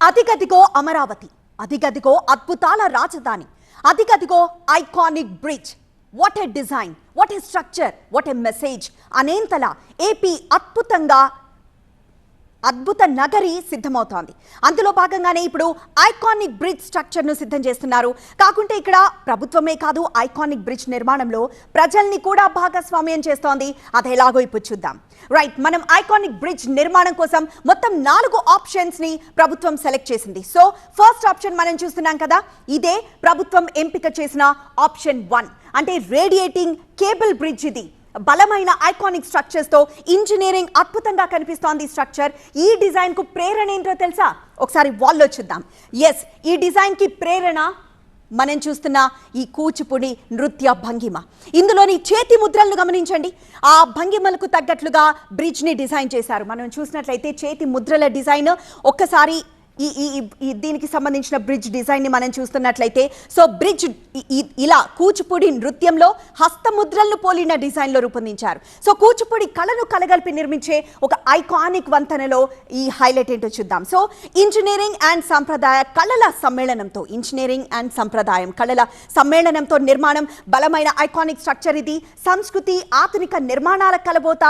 అదిగదిగో అమరావతి అదిగదిగో అద్భుతాల రాజధాని అదిగదిగో iconic bridge what a design what a structure what a message అనేంతలా AP అద్భుతంగా అద్భుత నగరి సిద్ధమవుతోంది. అందులో భాగంగానే ఇప్పుడు ఐకానిక్ బ్రిడ్జ్ స్ట్రక్చర్ను సిద్ధం చేస్తున్నారు. కాకుంటే ఇక్కడ ప్రభుత్వమే కాదు ఐకానిక్ బ్రిడ్జ్ నిర్మాణంలో ప్రజల్ని కూడా భాగస్వామ్యం చేస్తోంది. అది ఎలాగో ఇప్పుడు చూద్దాం. రైట్ మనం ఐకానిక్ బ్రిడ్జ్ నిర్మాణం కోసం మొత్తం నాలుగు ఆప్షన్స్ని ప్రభుత్వం సెలెక్ట్ చేసింది. సో ఫస్ట్ ఆప్షన్ మనం చూస్తున్నాం కదా ఇదే ప్రభుత్వం ఎంపిక చేసిన ఆప్షన్ వన్ అంటే రేడియేటింగ్ కేబుల్ బ్రిడ్జ్ ఇది. బలమైన ఐకానిక్ స్ట్రక్చర్స్తో ఇంజనీరింగ్ అద్భుతంగా కనిపిస్తోంది స్ట్రక్చర్ ఈ డిజైన్కు ప్రేరణ ఏంటో తెలుసా? ఒకసారి వాల్లో చూద్దాం. ఎస్ ఈ డిజైన్కి ప్రేరణ మనం చూస్తున్న ఈ కూచిపూడి నృత్య భంగిమ. ఇందులోని చేతి ముద్రలను గమనించండి. ఆ భంగిమలకు తగ్గట్లుగా బ్రిడ్జ్ని డిజైన్ చేశారు. మనం చూసినట్లయితే చేతి ముద్రల డిజైన్ ఒక్కసారి ఈ ఈ దీనికి సంబంధించిన బ్రిడ్జ్ డిజైన్ని మనం చూస్తున్నట్లయితే సో బ్రిడ్జ్ ఇలా కూచిపూడి నృత్యంలో హస్తముద్రలను పోలిన డిజైన్లో రూపొందించారు. సో కూచిపూడి కళను కలగలిపి నిర్మించే ఒక ఐకానిక్ వంతెనలో ఈ హైలైట్ ఏంటో చూద్దాం. సో ఇంజనీరింగ్ అండ్ సంప్రదాయ కళల సమ్మేళనంతో ఇంజనీరింగ్ అండ్ సంప్రదాయం కళల సమ్మేళనంతో నిర్మాణం బలమైన ఐకానిక్ స్ట్రక్చర్ ఇది. సంస్కృతి ఆధునిక నిర్మాణాల కలబోత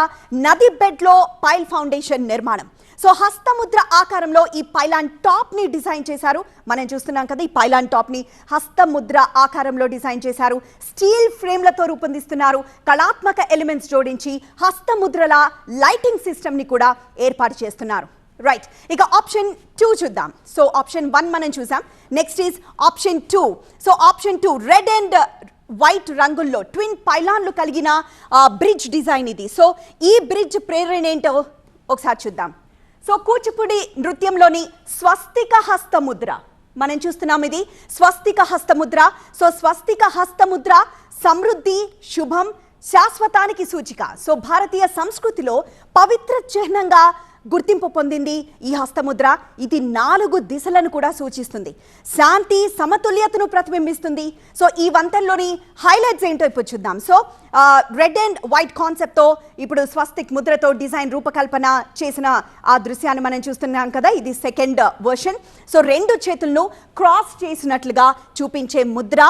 నది బెడ్లో పైల్ ఫౌండేషన్ నిర్మాణం. సో హస్తముద్ర ఆకారంలో ఈ పైలాన్ టాప్ని డిజైన్ చేశారు. మనం చూస్తున్నాం కదా ఈ పైలాన్ టాప్ని హస్తముద్ర ఆకారంలో డిజైన్ చేశారు. స్టీల్ ఫ్రేమ్లతో రూపొందిస్తున్నారు. కళాత్మక ఎలిమెంట్స్ జోడించి హస్తముద్రల లైటింగ్ సిస్టమ్ని కూడా ఏర్పాటు చేస్తున్నారు. రైట్. ఇక ఆప్షన్ టూ చూద్దాం. సో ఆప్షన్ వన్ మనం చూసాం. Next is option two. So option two red and white రంగుల్లో ట్విన్ పైలాన్లు కలిగిన బ్రిడ్జ్ డిజైన్ ఇది. సో ఈ బ్రిడ్జ్ ప్రేరణ ఏంటో ఒకసారి చూద్దాం. సో కూచిపూడి నృత్యంలోని స్వస్తిక హస్తముద్ర. మనం చూస్తున్నాం ఇది స్వస్తిక హస్తముద్ర. సో స్వస్తిక హస్తముద్ర సమృద్ధి శుభం శాశ్వతానికి సూచిక. సో భారతీయ సంస్కృతిలో పవిత్ర చిహ్నంగా గుర్తింపు పొందింది ఈ హస్తముద్ర. ఇది నాలుగు దిశలను కూడా సూచిస్తుంది. శాంతి సమతుల్యతను ప్రతిబింబిస్తుంది. సో ఈ వంతెనలోని హైలైట్స్ ఏంటో ఇప్పుడు చూద్దాం. సో రెడ్ అండ్ వైట్ కాన్సెప్ట్తో ఇప్పుడు స్వస్తిక్ ముద్రతో డిజైన్ రూపకల్పన చేసిన ఆ దృశ్యాన్ని మనం చూస్తున్నాం కదా. ఇది సెకండ్ వర్షన్ సో రెండు చేతులను క్రాస్ చేసినట్లుగా చూపించే ముద్ర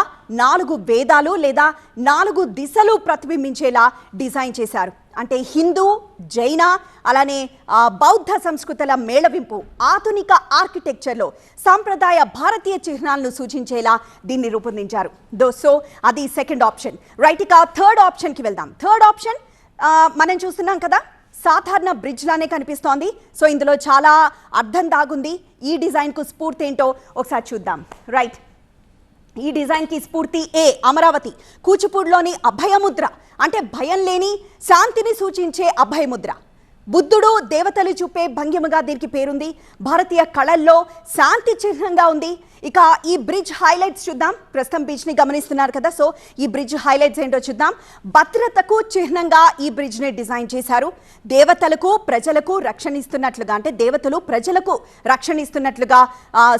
నాలుగు వేదాలు లేదా నాలుగు దిశలు ప్రతిబింబించేలా డిజైన్ చేశారు. అంటే హిందూ జైన అలానే బౌద్ధ సంస్కృతుల మేళవింపు ఆధునిక ఆర్కిటెక్చర్లో సాంప్రదాయ భారతీయ చిహ్నాలను సూచించేలా దీన్ని రూపొందించారు. దో సో అది సెకండ్ ఆప్షన్. రైట్ ఇక థర్డ్ ఆప్షన్కి వెళ్దాం. థర్డ్ ఆప్షన్ మనం చూస్తున్నాం కదా సాధారణ బ్రిడ్జ్ లానే కనిపిస్తోంది. సో ఇందులో చాలా అర్థం దాగుంది. ఈ డిజైన్కు స్ఫూర్తి ఏంటో ఒకసారి చూద్దాం. రైట్ ఈ డిజైన్కి స్ఫూర్తి ఏ? అమరావతి కూచిపూడిలోని అభయముద్ర. అంటే భయం లేని శాంతిని సూచించే అభయముద్ర. బుద్ధుడు దేవతలు చూపే భంగిమగా దీనికి పేరుంది. భారతీయ కళల్లో శాంతి చిహ్నంగా ఉంది. ఇక ఈ బ్రిడ్జ్ హైలైట్స్ చూద్దాం. ప్రస్తుతం బీచ్ని గమనిస్తున్నారు కదా. సో ఈ బ్రిడ్జ్ హైలైట్స్ ఏంటో చూద్దాం. భద్రతకు చిహ్నంగా ఈ బ్రిడ్జ్ని డిజైన్ చేశారు. దేవతలకు ప్రజలకు రక్షణ ఇస్తున్నట్లుగా అంటే దేవతలు ప్రజలకు రక్షణ ఇస్తున్నట్లుగా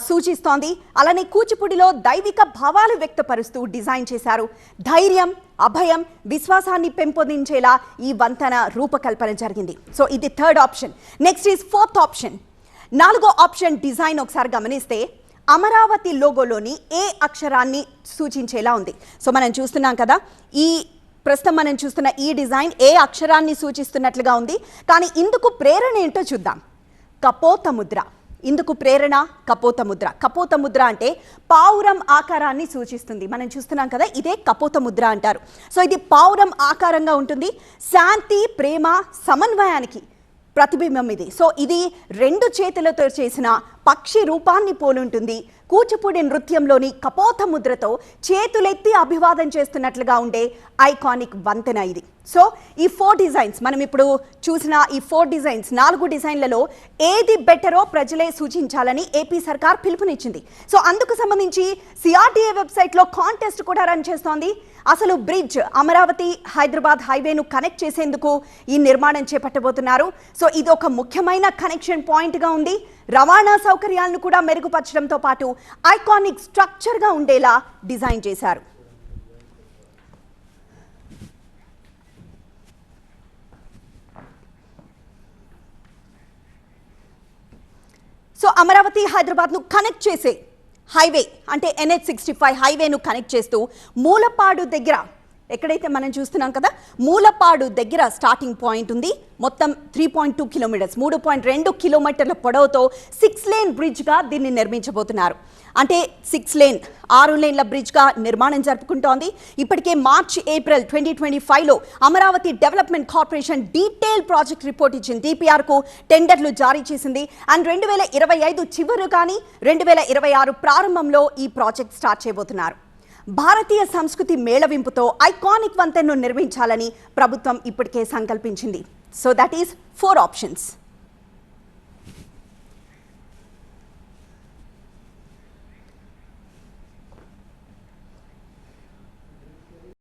సూచిస్తోంది. అలానే కూచిపూడిలో దైవిక భావాలు వ్యక్తపరుస్తూ డిజైన్ చేశారు. ధైర్యం అభయం విశ్వాసాన్ని పెంపొందించేలా ఈ వంతెన రూపకల్పన జరిగింది. సో ఇది third option. Next is fourth option. నాలుగో ఆప్షన్ డిజైన్ ఒకసారి గమనిస్తే అమరావతి లోగోలోని ఏ అక్షరాన్ని సూచించేలా ఉంది. సో మనం చూస్తున్నాం కదా ఈ ప్రస్తుతం మనం చూస్తున్న ఈ డిజైన్ ఏ అక్షరాన్ని సూచిస్తున్నట్లుగా ఉంది. కానీ ఇందుకు ప్రేరణ ఏంటో చూద్దాం. కపోత ముద్ర ఇందుకు ప్రేరణ కపోత ముద్ర. కపోత ముద్ర అంటే పావురం ఆకారాన్ని సూచిస్తుంది. మనం చూస్తున్నాం కదా ఇదే కపోత ముద్ర అంటారు. సో ఇది పావురం ఆకారంగా ఉంటుంది. శాంతి ప్రేమ సమన్వయానికి ప్రతిబింబం ఇది. సో ఇది రెండు చేతులతో చేసిన పక్షి రూపాన్ని పోలుంటుంది. కూచిపూడి నృత్యంలోని కపోత ముద్రతో చేతులెత్తి అభివాదం చేస్తున్నట్లుగా ఉండే ఐకానిక్ వంతెన ఇది. సో ఈ ఫోర్ డిజైన్స్ మనం ఇప్పుడు చూసిన ఈ ఫోర్ డిజైన్స్ నాలుగు డిజైన్లలో ఏది బెటరో ప్రజలే సూచించాలని ఏపీ సర్కార్ పిలుపునిచ్చింది. సో అందుకు సంబంధించి సిఆర్టీఏ వెబ్సైట్లో కాంటెస్ట్ కూడా రన్ చేస్తోంది. అసలు బ్రిడ్జ్ అమరావతి హైదరాబాద్ హైవేను కనెక్ట్ చేసేందుకు ఈ నిర్మాణం చేపట్టబోతున్నారు. సో ఇది ఒక ముఖ్యమైన కనెక్షన్ పాయింట్గా ఉంది. రవాణా సౌకర్యాలను కూడా మెరుగుపరచడంతో పాటు ఐకానిక్ స్ట్రక్చర్గా ఉండేలా డిజైన్ చేశారు. సో అమరావతి హైదరాబాద్ను కనెక్ట్ చేసే హైవే అంటే ఎన్హెచ్ సిక్స్టీ ఫైవ్ హైవేను కనెక్ట్ చేస్తూ మూలపాడు దగ్గర ఎక్కడైతే మనం చూస్తున్నాం కదా మూలపాడు దగ్గర స్టార్టింగ్ పాయింట్ ఉంది. మొత్తం త్రీ పాయింట్ టూ కిలోమీటర్స్ మూడు పాయింట్ రెండు కిలోమీటర్ల పొడవుతో సిక్స్ లేన్ బ్రిడ్జ్గా దీన్ని నిర్మించబోతున్నారు. అంటే సిక్స్ లేన్ ఆరు లేన్ల బ్రిడ్జ్గా నిర్మాణం జరుపుకుంటోంది. ఇప్పటికే మార్చ్ ఏప్రిల్ ట్వంటీ ట్వంటీ ఫైవ్లో Amaravati development corporation detail project report ఇచ్చింది. డిపిఆర్కు టెండర్లు జారీ చేసింది. అండ్ రెండు వేల ఇరవై ఐదు చివరు కానీ రెండు వేల ఇరవై ఆరు ప్రారంభంలో ఈ ప్రాజెక్ట్ స్టార్ట్ చేయబోతున్నారు. భారతీయ సంస్కృతి మేళవింపుతో ఐకానిక్ వంతెన్ను నిర్మించాలని ప్రభుత్వం ఇప్పటికే సంకల్పించింది. So that is four options